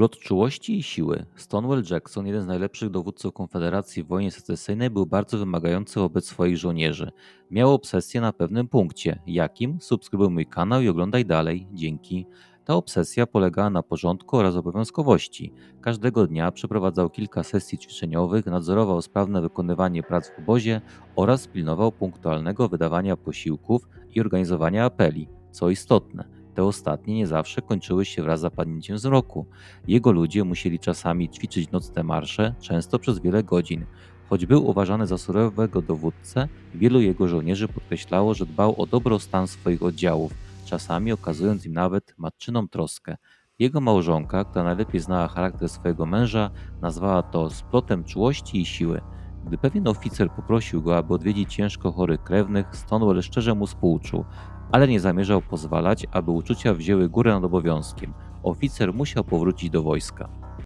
Splot czułości i siły. Stonewall Jackson, jeden z najlepszych dowódców Konfederacji w wojnie secesyjnej, był bardzo wymagający wobec swoich żołnierzy. Miał obsesję na pewnym punkcie. Jakim? Subskrybuj mój kanał i oglądaj dalej. Dzięki. Ta obsesja polegała na porządku oraz obowiązkowości. Każdego dnia przeprowadzał kilka sesji ćwiczeniowych, nadzorował sprawne wykonywanie prac w obozie oraz pilnował punktualnego wydawania posiłków i organizowania apeli. Co istotne, te ostatnie nie zawsze kończyły się wraz z zapadnięciem wzroku. Jego ludzie musieli czasami ćwiczyć nocne marsze, często przez wiele godzin. Choć był uważany za surowego dowódcę, wielu jego żołnierzy podkreślało, że dbał o dobrostan swoich oddziałów, czasami okazując im nawet matczyną troskę. Jego małżonka, która najlepiej znała charakter swojego męża, nazwała to splotem czułości i siły. Gdy pewien oficer poprosił go, aby odwiedzić ciężko chorych krewnych, Stonewall szczerze mu współczuł, ale nie zamierzał pozwalać, aby uczucia wzięły górę nad obowiązkiem. Oficer musiał powrócić do wojska.